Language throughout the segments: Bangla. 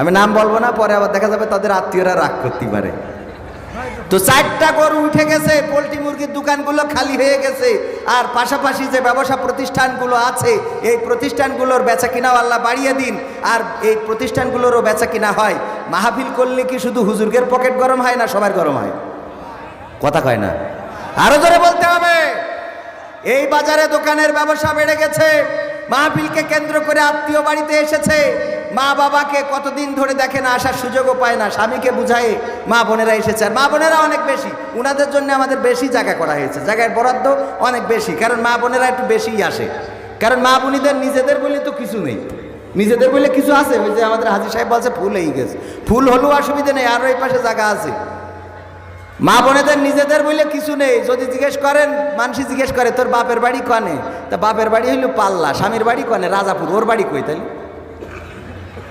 আমি নাম বলব না, পরে আবার দেখা যাবে তাদের আত্মীয়রা রাগ করতে পারে। তো চারটা গরু উঠে গেছে, পোলট্রি মুরগির দোকানগুলো খালি হয়ে গেছে, আর পাশাপাশি যে ব্যবসা প্রতিষ্ঠানগুলো আছে, এই প্রতিষ্ঠানগুলোর বেচা কিনাও আল্লাহ বাড়িয়ে দিন, আর এই প্রতিষ্ঠানগুলোরও বেচা কিনা হয়। মাহফিল করলে কি শুধু হুজুরগের পকেট গরম হয় না, সবার গরম হয়? কথা কয় না। আরও জোরে বলতে হবে। এই বাজারে দোকানের ব্যবসা বেড়ে গেছে, মাহফিলকে কেন্দ্র করে আত্মীয় বাড়িতে এসেছে মা বাবাকে কতদিন ধরে দেখে না আসার সুযোগও পায় না, স্বামীকে বুঝায় মা বোনেরা এসেছে আর মা বোনেরা অনেক বেশি, উনাদের জন্য আমাদের বেশি জায়গা করা হয়েছে। জায়গার বরাদ্দ অনেক বেশি, কারণ মা বোনেরা একটু বেশিই আসে। কারণ মা বোনীদের, নিজেদের বলে তো কিছু নেই। নিজেদের বলে কিছু আছে? ওই যে আমাদের হাজির সাহেব বলছে, ফুল হয়ে গেছে। ফুল হলেও অসুবিধা নেই আরও এই পাশে জায়গা আছে। মা বোনেদের, নিজেদের বলে কিছু নেই। যদি জিজ্ঞেস করেন মানুষ জিজ্ঞেস করে, তোর বাপের বাড়ি কনে? তা বাপের বাড়ি হইল পাল্লা, স্বামীর বাড়ি কনে? রাজাপুর, ওর বাড়ি কই তাহলে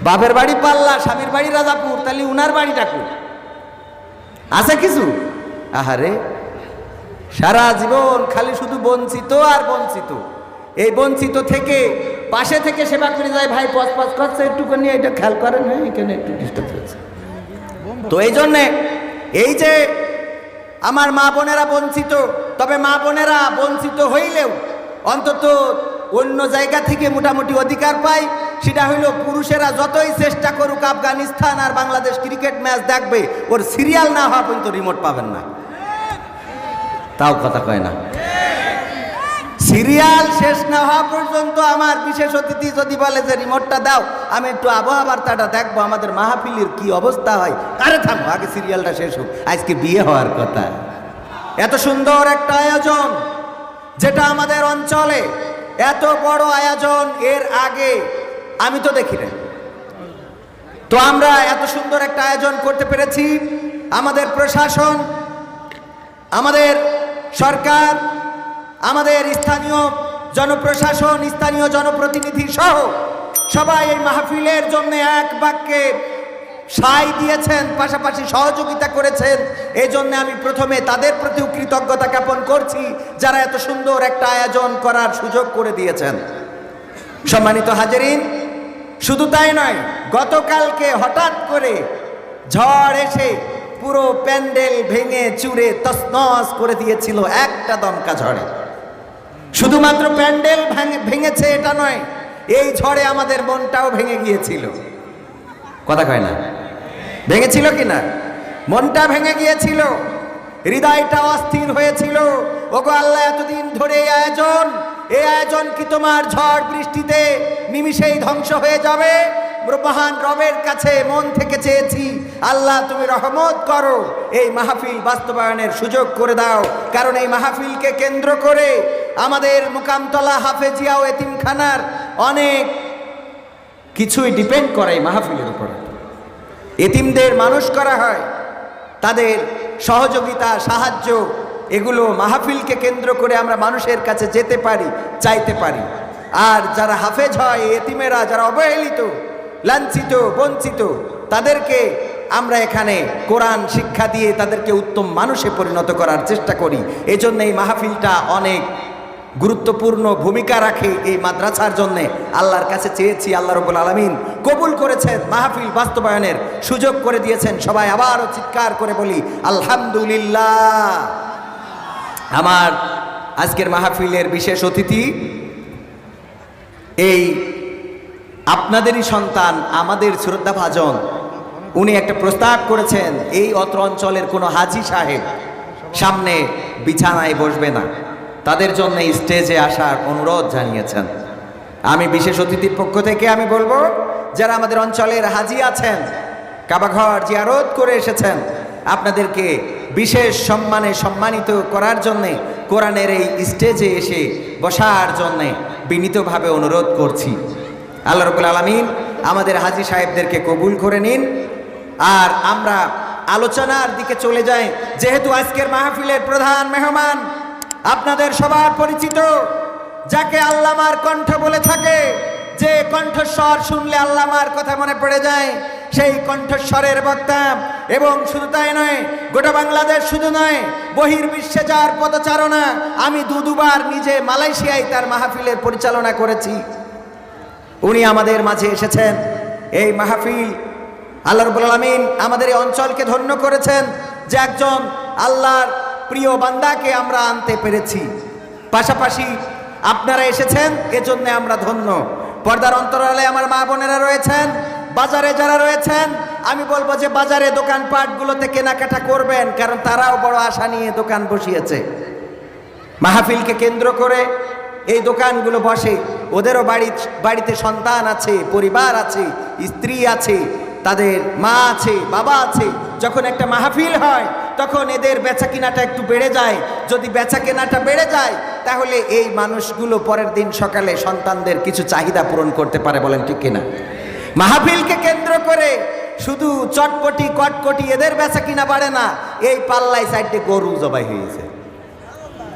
বাপের বাড়ি পাল্লা, স্বামীর বাড়ি রাজাপুর, তাহলে উনার বাড়িটা কই? আছে কিছু? আহারে, সারা জীবন খালি শুধু বঞ্চিত আর বঞ্চিত। এই বঞ্চিত থেকে, পাশে থেকে সেবা করে যায়, ভাই, পচ পচ করছে একটুখানি এটা খেয়াল করেন হ্যাঁ এখানে একটু ডিস্টার্ব হয়েছে। তো এই জন্যে, এই যে আমার মা বোনেরা বঞ্চিত, তবে মা বোনেরা বঞ্চিত হইলেও অন্তত অন্য জায়গা থেকে মোটামুটি অধিকার পায় সেটা হইল পুরুষেরা যতই চেষ্টা করুক আফগানিস্তান আর বাংলাদেশ ক্রিকেট ম্যাচ দেখবে, ওর সিরিয়াল না হওয়া পর্যন্ত রিমোট পাবেন না। তাও কথা কয় না। সিরিয়াল শেষ না হওয়া পর্যন্ত আমার বিশেষ অতিথি যদি বলে যে, রিমোটটা দাও, আমি একটু আবহাওয়া বার্তাটা দেখব, আমাদের মাহফিলের কি অবস্থা হয়? আরে থামো, আগে সিরিয়ালটা শেষ হোক। আজকে বিয়ে হওয়ার কথা। এত সুন্দর একটা আয়োজন, যেটা আমাদের অঞ্চলে এত বড় আয়োজন, এর আগে আমি তো দেখি না তো আমরা এত সুন্দর একটা আয়োজন করতে পেরেছি। আমাদের প্রশাসন, আমাদের সরকার, আমাদের স্থানীয় জনপ্রশাসন, স্থানীয় জনপ্রতিনিধি সহ সবাই এই মাহফিলের জন্য এক বাক্যে সাই দিয়েছেন, পাশাপাশি সহযোগিতা করেছেন। এই জন্য আমি প্রথমে তাদের প্রতিও কৃতজ্ঞতা জ্ঞাপন করছি, যারা এত সুন্দর একটা আয়োজন করার সুযোগ করে দিয়েছেন। সম্মানিত হাজারিন শুধু তাই নয়, গতকালকে হঠাৎ করে ঝড় এসে পুরো প্যান্ডেল ভেঙে চুরে তসনস করে দিয়েছিল একটা দমকা ঝড়ে। শুধুমাত্র প্যান্ডেল ভাঙে- ভেঙেছে এটা নয়, এই ঝড়ে আমাদের মনটাও ভেঙে গিয়েছিল। কথা কয় না? ভেঙেছিল কি না? মনটা ভেঙে গিয়েছিল। হৃদয়টা অস্থির হয়েছিল। ওগো আল্লাহ, এতদিন ধরে আয়োজন এই আয়োজন কি তোমার ঝড় বৃষ্টিতে নিমিষেই ধ্বংস হয়ে যাবে? মহান রবের কাছে মন থেকে চেয়েছি, আল্লাহ তুমি রহমত করো। এই মাহফিল বাস্তবায়নের সুযোগ করে দাও। কারণ এই মাহফিলকে কেন্দ্র করে আমাদের মুকামতলা হাফেজিয়া ও এতিমখানার অনেক কিছুই ডিপেন্ড করে এই মাহফিলের উপরে। এতিমদের মানুষ করা হয়, তাদের সহযোগিতা, সাহায্য এগুলো মাহফিলকে কেন্দ্র করে আমরা মানুষের কাছে যেতে পারি, চাইতে পারি। আর যারা হাফেজ হয়, এতিমেরা, যারা অবহেলিত, লাঞ্ছিত, বঞ্চিত, তাদেরকে আমরা এখানে কোরআন শিক্ষা দিয়ে তাদেরকে উত্তম মানুষে পরিণত করার চেষ্টা করি। এজন্য এই মাহফিলটা অনেক গুরুত্বপূর্ণ ভূমিকা রাখে এই মাদ্রাসার জন্যে। আল্লাহর কাছে চেয়েছি, আল্লাহ রবুল আলমিন কবুল করেছেন মাহফিল বাস্তবায়নের সুযোগ করে দিয়েছেন। সবাই আবারও চিৎকার করে বলি, আলহামদুলিল্লাহ। আমার আজকের মাহফিলের বিশেষ অতিথি, এই আপনাদেরই সন্তান, আমাদের শ্রদ্ধাভাজন, উনি একটা প্রস্তাব করেছেন, এই অত্র অঞ্চলের কোনো হাজি সাহেব সামনে বিছানায় বসবে না। তাদের জন্য স্টেজে আসার অনুরোধ জানিয়েছেন। আমি বিশেষ অতিথির পক্ষ থেকে আমি বলব, যারা আমাদের অঞ্চলের হাজি আছেন, কাবাঘর জিয়ারত করে এসেছেন, আপনাদেরকে বিশেষ সম্মানে সম্মানিত করার জন্যে কোরআনের এই স্টেজে এসে বসার জন্যে বিনীতভাবে অনুরোধ করছি। আল্লাহ রবুল আলমিন আমাদের হাজি সাহেবদেরকে কবুল করে নিন। আর আমরা আলোচনার দিকে চলে যাই। যেহেতু আজকের মাহফিলের প্রধান মেহমান আপনাদের সবার পরিচিত, যাকে আল্লামার কণ্ঠ বলে থাকে যে কণ্ঠস্বর শুনলে আল্লামার কথা মনে পড়ে যায়, সেই কণ্ঠস্বরের বক্তা। এবং শুধু তাই নয়, গোটা বাংলাদেশ শুধু নয়, বহির্বিশ্বে যার পদচারণা, আমি দু দুবার নিজে মালয়েশিয়ায় তার মাহফিলের পরিচালনা করেছি। উনি আমাদের মাঝে এসেছেন। এই মাহফিল আল্লাহ রবুল আলমিন আমাদের এই অঞ্চলকে ধন্য করেছেন যে একজন আল্লাহর প্রিয় বান্দাকে আমরা আনতে পেরেছি। পাশাপাশি আপনারা এসেছেন, এজন্য আমরা ধন্য। পর্দার অন্তরালে আমার মা বোনেরা রয়েছেন, বাজারে যারা রয়েছেন, আমি বলব যে বাজারে দোকানপাটগুলোতে কেনাকাটা করবেন, কারণ তারাও বড় আশা নিয়ে দোকান বসিয়েছে। মাহফিলকে কেন্দ্র করে এই দোকানগুলো বসে। ওদেরও বাড়ি, বাড়িতে সন্তান আছে, পরিবার আছে, স্ত্রী আছে, তাদের মা আছে, বাবা আছে। যখন একটা মাহফিল হয়, তখন এদের বেচা কেনাটা একটু বেড়ে যায়। যদি বেচা কেনাটা বেড়ে যায় তাহলে এই মানুষগুলো পরের দিন সকালে সন্তানদের কিছু চাহিদা পূরণ করতে পারে বলেন ঠিক কিনা? মাহফিলকে কেন্দ্র করে শুধু চটপটি, কটকটি এদের বেচা কিনা বাড়ে না, এই পাল্লায় সাইডে গরু জবাই হয়েছে।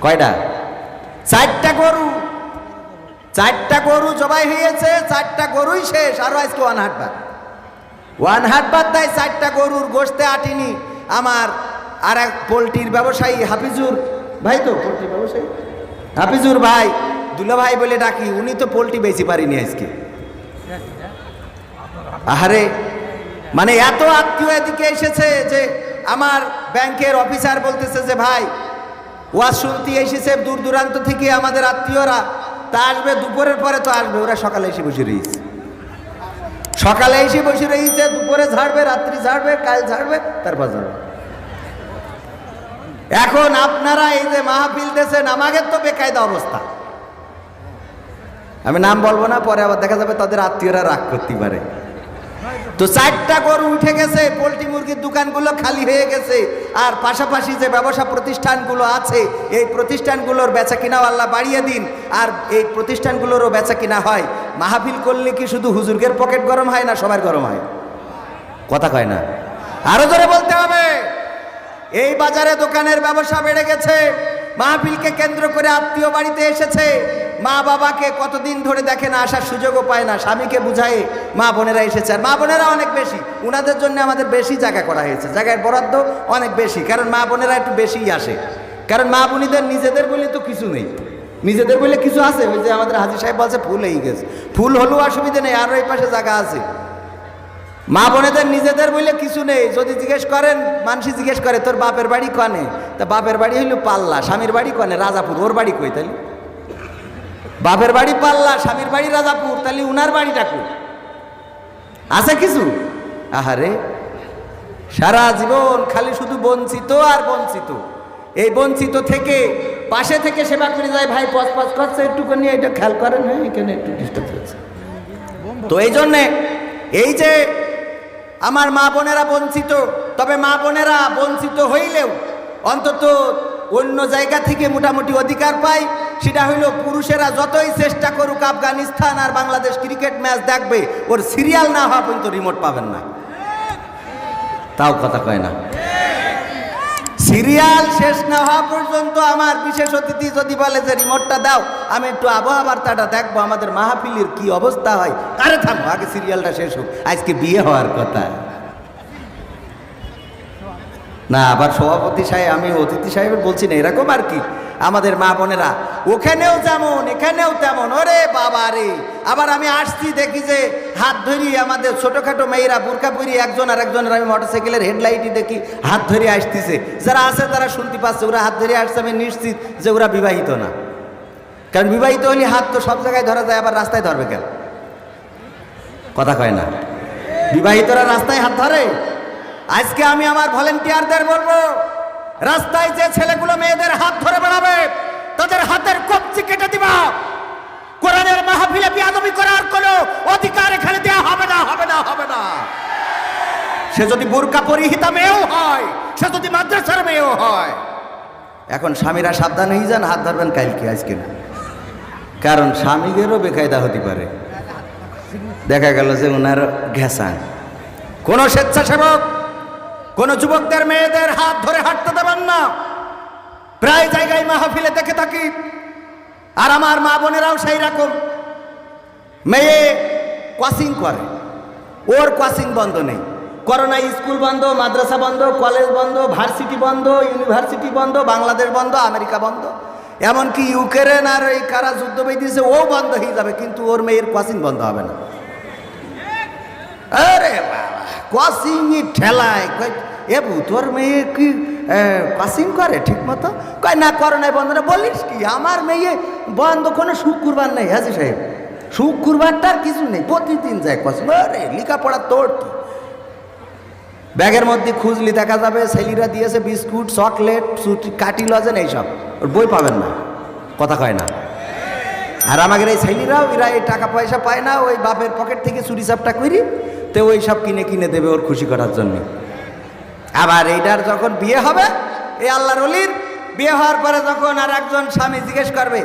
কয়টা? চারটা গরু। চারটা গরু জবাই হয়েছে, চারটা গরুই শেষ, আরও আজকে ওয়ান হাট বাদ। ওয়ান হাট বাদ দেয়, চারটা গরুর গোশতে আটিনি। আমার আর এক পোলট্রির ব্যবসায়ী হাফিজুর, ভাই তো পোলট্রি ব্যবসায়ী? হাফিজুর ভাই দুলা ভাই বলে ডাকি, উনি তো পোলট্রি বেশি পারিনি আজকে। আহারে মানে এত আত্মীয় এদিকে এসেছে যে আমার ব্যাংকের অফিসার বলতেছে যে, ভাই, ওয়াজ শুনতে এসেছে, দূর দূরান্ত থেকে আমাদের আত্মীয়রা, তা আসবে, দুপুরের পরে তো আসবে, ওরা সকালে এসে বসে রয়েছে। সকালে এসে বসে রয়েছে, দুপুরে ঝাড়বে, রাত্রি ঝাড়বে, কাল ঝাড়বে, তারপর ঝাড়বে। এখন আপনারা এই যে মাহফিল দেশেন আমাদের তো বেকায়দা অবস্থা। আমি নাম বলব না, পরে আবার দেখা যাবে তাদের আত্মীয়রা রাগ করতে পারে। তো চারটা গরু উঠে গেছে, পোলট্রি মুরগির দোকানগুলো খালি হয়ে গেছে, আর পাশাপাশি যে ব্যবসা প্রতিষ্ঠানগুলো আছে, এই প্রতিষ্ঠানগুলোর বেচা কিনাও আল্লাহ বাড়িয়ে দিন, আর এই প্রতিষ্ঠানগুলোরও বেচা কিনা হয়। মাহফিল করলে কি শুধু হুজুরগের পকেট গরম হয় না, সবার গরম হয়? কথা কয় না। আরও জোরে বলতে হবে। এই বাজারে দোকানের ব্যবসা বেড়ে গেছে। মাহফিলকে কেন্দ্র করে আত্মীয় বাড়িতে এসেছে। মা বাবাকে কতদিন ধরে দেখে না, আসার সুযোগও পায় না। স্বামীকে বুঝায় মা বোনেরা এসেছে। আর মা বোনেরা অনেক বেশি। উনাদের জন্য আমাদের বেশি জায়গা করা হয়েছে। জায়গার বরাদ্দ অনেক বেশি। কারণ মা বোনেরা একটু বেশিই আসে। কারণ মা বোনীদের, নিজেদের বলে তো কিছু নেই। নিজেদের বলে কিছু আছে? ওই যে আমাদের হাজির সাহেব বলছে, ফুল হয়ে গেছে। ফুল হলেও অসুবিধা নেই। আরও এই পাশে জায়গা আছে। মা বোনেদের নিজেদের বলে কিছু নেই। যদি জিজ্ঞেস করেন মানুষই জিজ্ঞেস করে, তোর বাপের বাড়ি কনে? তা বাপের বাড়ি হইল পাল্লা, স্বামীর বাড়ি কনে? রাজাপুর। ওর বাড়ি কই তাহলে বাপের বাড়ি পাল্লা, স্বামীর বাড়ি রাজাপুর। তাহলে উনার বাড়িটা কই? আছে কিছু? আহারে, সারা জীবন খালি শুধু বঞ্চিত আর বঞ্চিত। এই বঞ্চিত থেকে, পাশে থেকে সেবা করে যায়, ভাই পচ পচ করছে, একটুখানি এটা খেয়াল করেন হ্যাঁ এখানে একটু ডিস্টার্ব হয়েছে তো এই জন্যে এই যে আমার মা বোনেরা বঞ্চিত, তবে মা বোনেরা বঞ্চিত হইলেও অন্তত অন্য জায়গা থেকে মোটামুটি অধিকার পায়। সেটা হইল পুরুষেরা যতই চেষ্টা করুক আফগানিস্তান আর বাংলাদেশ ক্রিকেট ম্যাচ দেখবে, ওর সিরিয়াল না হওয়া পর্যন্ত রিমোট পাবেন না। তাও কথা কয় না। সিরিয়াল শেষ না হওয়া পর্যন্ত আমার বিশেষ অতিথি যদি বলে যে, রিমোটটা দাও, আমি একটু আবহাওয়া বার্তাটা দেখব, আমাদের মাহফিলের কি অবস্থা হয়? আরে থাকব আগে সিরিয়ালটা শেষ হোক, আজকে বিয়ে হওয়ার কথা। না, আবার সভাপতি সাহেব, আমি অতিথি সাহেবের বলছি না, এরকম আর কি? আমাদের মা বোনেরা, ওখানেও যেমন, এখানেও তেমন। ওরে বাবা রে, আবার আমি আসছি দেখি যে হাত ধরি আমাদের ছোটোখাটো মেয়েরা বুরকা পরি একজন আর একজনের আমি মোটরসাইকেলের হেডলাইটই দেখি হাত ধরে আসতেছে। যারা আছে তারা শুনতে পাচ্ছে, ওরা হাত ধরে আসছে, আমি নিশ্চিত যে ওরা বিবাহিত না। কারণ বিবাহিত হলে হাত তো সব জায়গায় ধরা যায়, আবার রাস্তায় ধরবে কেন? কথা কয় না। বিবাহিতরা রাস্তায় হাত ধরে? আজকে আমি আমার ভলেন্টিয়ারদের বলব রাস্তায় যে ছেলেগুলো মেয়েদের হাত ধরে বেড়াবে, তাদের হাতের কবজি কেটে দিবা। কোরআনের মাহফিলে বিয়াদবি করার কোনো অধিকার এখানে দেওয়া হবে না হবে না হবে না। সে যদি বোরকা পরিহিতা মেয়েও হয়, সে যদি মাদ্রাসার মেয়েও হয়। এখন স্বামীরা সাবধান হয়ে যান, হাত ধরবেন কালকে, আজকে না। কারণ স্বামীদেরও বেকায়দা হতে পারে। দেখা গেল যে ওনার ঘেঁষান। কোন স্বেচ্ছাসেবক কোন যুবকদের, মেয়েদের হাত ধরে হাঁটতে দেবেন না। প্রায় জায়গায় মাহফিলে দেখে থাকি, আর আমার মা বোনেরাও সেই রকম। মেয়ে কোয়াসিং করে, ওর কোয়াসিং বন্ধ নেই। করোনা স্কুল বন্ধ, মাদ্রাসা বন্ধ, কলেজ বন্ধ, ভার্সিটি বন্ধ, ইউনিভার্সিটি বন্ধ, বাংলাদেশ বন্ধ, আমেরিকা বন্ধ। এমনকি ইউক্রেন আর এই কারা যুদ্ধ বেঁধেছে, ও বন্ধ হয়ে যাবে, কিন্তু ওর মেয়ের কোয়াসিং বন্ধ হবে না। আরে বাবা। কসিংই ঠেলায়, কয়, এ তোর মেয়ে কি কসিং করে ঠিক মতো কয়, না, করো নাই বন্ধ না বলিস কি, আমার মেয়ে বন্ধ কোনো শুক্রবার নেই, হাজি সাহেব। শুক্রবারটার কিছু নেই, প্রতিদিন যায় কসিং। আরে, লেখাপড়া তোর কি? ব্যাগের মধ্যে খুঁজলি দেখা যাবে ছেলিরা দিয়েছে বিস্কুট, চকলেট কাটি লজেন, এইসব। ওর বই পাবেন না, কথা কয় না। আর আমাদের এই ছেলিরাও এরা এই টাকা পয়সা পায় না, ওই বাপের পকেট থেকে চুরি চাপটা করি তো ওই সব কিনে কিনে দেবে ওর খুশি করার জন্য। আবার এইটার যখন বিয়ে হবে, এই আল্লাহ রলির বিয়ে হওয়ার পরে যখন আর একজন স্বামী জিজ্ঞেস করবে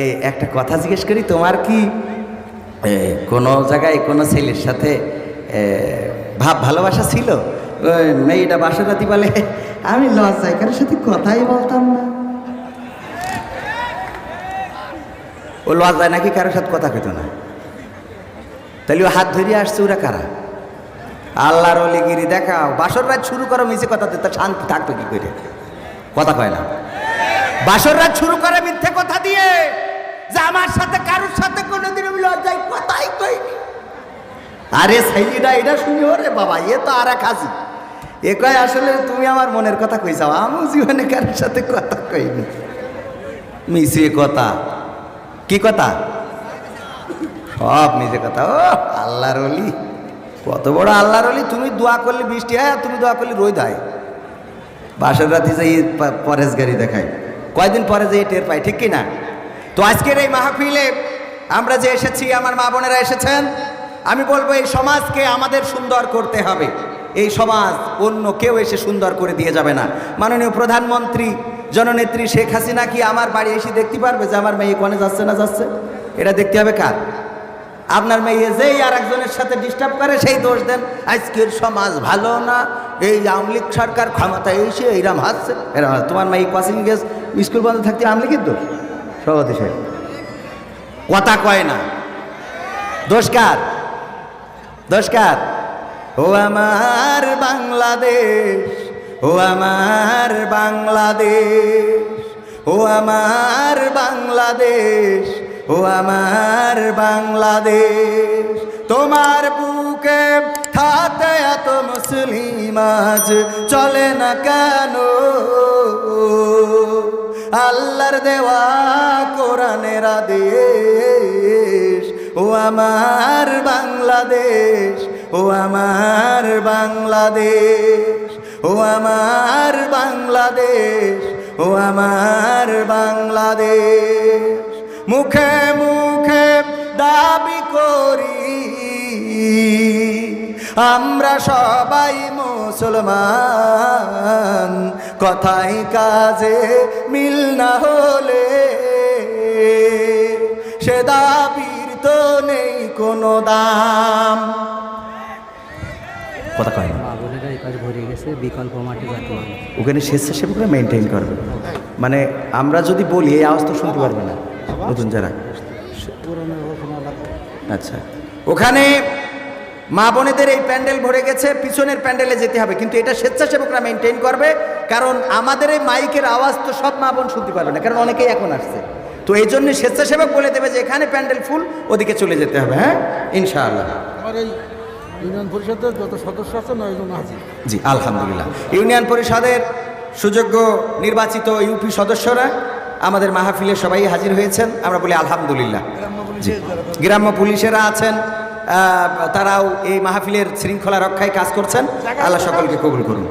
এই একটা কথা জিজ্ঞেস করি, তোমার কি কোনো জায়গায় কোনো ছেলের সাথে ভাব ভালোবাসা ছিল? মেয়েটা বাসরাতি বলে, আমি লজ্জায় কারোর সাথে কথাই বলতাম না। ও লজ্জায় নাকি কারোর সাথে কথা কইতো না? তাহলে ও হাত ধরিয়ে আসছে, ওরা কারা? আল্লাহর অলিগিরি দেখাও, বাসর রাত শুরু করো, মিছে কথা তা শান্তি থাকতো কি করে কথা কয় না। বাসর রাত শুরু করে মিথ্যে কথা দিয়ে, যে আমার সাথে, কারোর সাথে কোনোদিন আমি লজ্জায় কথাই কইনি। আরে সাইলিটা এটা শুনি ওরে বাবা, এ তো আর এক হাসি। এ কয়, আসলে তুমি আমার মনের কথা কইসাও আমি জীবনে কারোর সাথে কথা কইনি। মিশে কথা। কি কথা? সব নিজে কথা। ও, আল্লাহর অলি কত বড় আল্লাহর অলি তুমি দোয়া করলে বৃষ্টি হয়, আর তুমি দোয়া করলে রোদ হয়। বাসের রাতে যে পরেশ গাড়ি দেখায়। কয়দিন পরে যে টের পাই ঠিক কি না তো আজকের এই মাহফিলে আমরা যে এসেছি, আমার মা বোনেরা এসেছেন, আমি বলব এই সমাজকে আমাদের সুন্দর করতে হবে। এই সমাজ অন্য কেউ এসে সুন্দর করে দিয়ে যাবে না। মাননীয় প্রধানমন্ত্রী জননেত্রী শেখ হাসিনা কি আমার বাড়ি এসে দেখতে পারবে যে আমার মেয়ে কনে যাচ্ছে না যাচ্ছে? এটা দেখতে হবে কার? আপনার মেয়ে যেই আর একজনের সাথে ডিস্টার্ব করে, সেই দোষ দেন। আজকের সমাজ ভালো না, এই আওয়ামী সরকার ক্ষমতা এসে এইরাম হাসছে এরম। তোমার মেয়ে কোচিং গেস স্কুল বন্ধ থাকতে আওয়ামী লীগের দোষ? সভাপতি সাহেব। কথা কয় না। দোষকার দোষকার ও আমার বাংলাদেশ। ও আমার বাংলাদেশ, ও আমার বাংলাদেশ, ও আমার বাংলাদেশ। তোমার বুকে থাকতে এত মুসলিম আজ, চলে না কেন? আল্লাহর দেওয়া কোরআনের আদেশ, ও আমার বাংলাদেশ, ও আমার বাংলাদেশ। ও আমার বাংলাদেশ, ও আমার বাংলাদেশ, মুখে মুখে দাবি করি, আমরা সবাই মুসলমান, কথাই কাজে মিল না হলে, সে দাবির তো নেই কোনো দাম। কথা কয় ভরে গেছে বিকল্প যাতে ওখানে স্বেচ্ছাসেবকরা মেনটেন করবে। মানে আমরা যদি বলি এই আওয়াজ তো শুনতে পারবে না নতুন যারা। আচ্ছা। ওখানে মা বোনেদের এই প্যান্ডেল ভরে গেছে পিছনের প্যান্ডেলে যেতে হবে। কিন্তু এটা স্বেচ্ছাসেবকরা মেনটেন করবে কারণ আমাদের এই মাইকের আওয়াজ তো সব মা বোন শুনতে পারবে না কারণ অনেকেই এখন আসছে। তো এই জন্য স্বেচ্ছাসেবক বলে দেবে যে এখানে প্যান্ডেল ফুল ওদিকে চলে যেতে হবে হ্যাঁ? ইনশাআল্লাহ। ইউনিয়ন পরিষদের যত সদস্য আছে নয়জন হাজির জি আলহামদুলিল্লাহ। ইউনিয়ন পরিষদের সুযোগ্য নির্বাচিত ইউপি সদস্যরা আমাদের মাহফিলে সবাই হাজির হয়েছেন। আমরা বলি আলহামদুলিল্লাহ। জি। গ্রাম্য পুলিশেরা আছেন তারাও এই মাহফিলের শৃঙ্খলা রক্ষায় কাজ করছেন। আল্লাহ সকলকে কবুল করুন।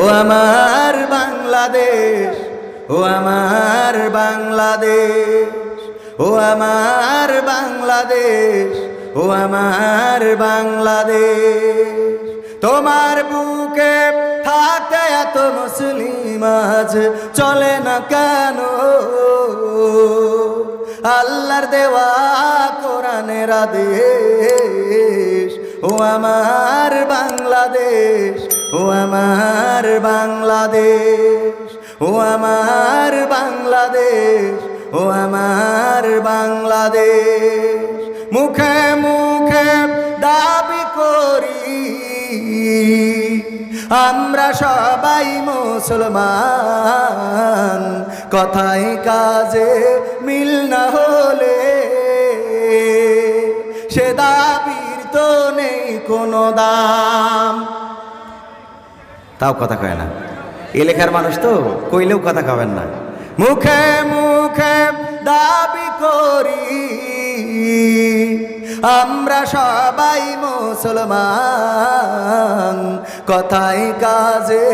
ও আমার বাংলাদেশ ও আমার বাংলাদেশ ও আমার বাংলাদেশ ও আমার বাংলাদেশ, তোমার বুকে থাকতে এত মুসলিম আজ চলে না কেন? আল্লাহর দেওয়া কোরআনের আদেশ, ও আমার বাংলাদেশ, ও আমার বাংলাদেশ, ও আমার বাংলাদেশ, ও আমার বাংলাদেশ। মুখে মুখে দাবি করি, আমরা সবাই মুসলমান। কথায় কাজে মিল না হলে সে দাবির তো নেই কোনো দাম। তাও কথা কয় না। এলাকার মানুষ তো কইলেও কথা কবেন না। মুখে মুখে দাবি করি আমরা সবাই মুসলমান, কথায় কাজে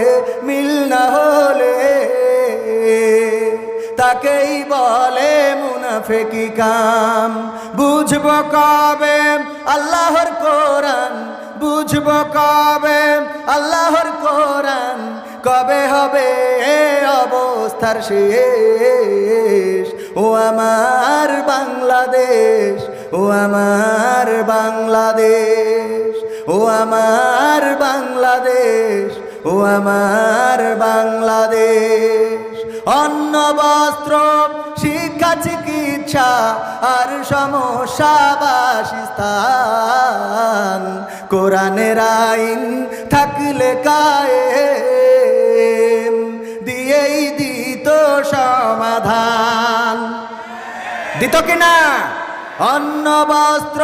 মিল না হলে তাকেই বলে মুনাফেকি কাম। বুঝব কবে আল্লাহর কোরআন, বুঝব কবে আল্লাহর কোরআন, কবে হবে অবস্থার শেষ। ও আমার বাংলাদেশ ও আমার বাংলাদেশ, ও আমার বাংলাদেশ, ও আমার বাংলাদেশ। অন্ন, বস্ত্র, শিক্ষা, চিকিৎসা আর সমস্যা বাসস্থান। কোরআনের আইন থাকলে কায়ে দিয়েই দিত সমাধান। দিত কিনা অন্ন বস্ত্র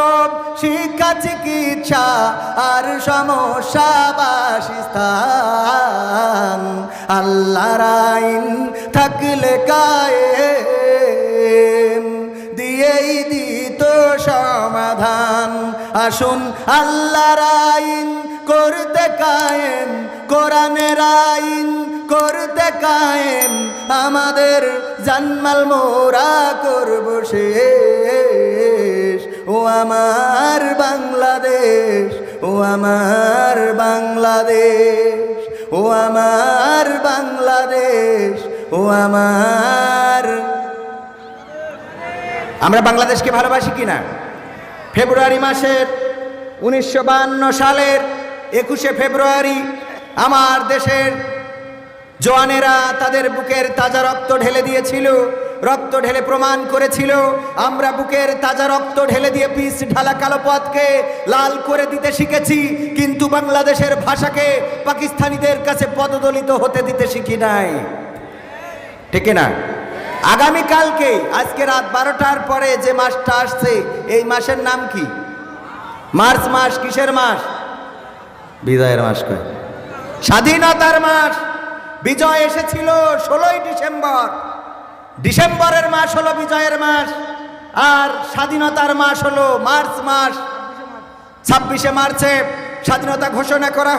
শিক্ষা, চিকিৎসা আর সমস্যা বাসস্থান। আল্লাহর আইন থাকলে কায়েম, দিয়েই দিত সমাধান। আসুন আল্লাহর আইন করতে কায়েম, কোরআনের আইন করতে কায়েম। আমাদের জানমাল মোরা করব শেষ ও আমার বাংলাদেশ, ও আমার বাংলাদেশ, ও আমার বাংলাদেশ, ও আমার আমরা বাংলাদেশকে ভালোবাসি কিনা? ফেব্রুয়ারি মাসের উনিশশো বায়ান্ন সালের একুশে ফেব্রুয়ারি আমার দেশের জওয়ানেরা তাদের বুকের তাজা রক্ত ঢেলে দিয়েছিল, রক্ত ঢেলে প্রমাণ করেছিল, আমরা বুকের তাজা রক্ত ঢেলে দিয়ে পিস ঢালা কালো পথকে লাল করে দিতে শিখেছি, কিন্তু বাংলাদেশের ভাষাকে পাকিস্তানিদের কাছে পদদলিত হতে দিতে শিখি নাই। ঠিক না আগামীকালকে আজকে রাত বারোটার পরে যে মাসটা আসছে, এই মাসের নাম কি? মার্চ মাস, কিসের মাস? বিদায়ের মাস কয়। স্বাধীনতার মাস। বিজয় এসেছিল ষোলোই ডিসেম্বর। ডিসেম্বরের মাস হলো বিজয়ের মাস, আর স্বাধীনতার মাস হলো মার্চ মাস। ছাব্বিশে মার্চে স্বাধীনতা ঘোষণা করা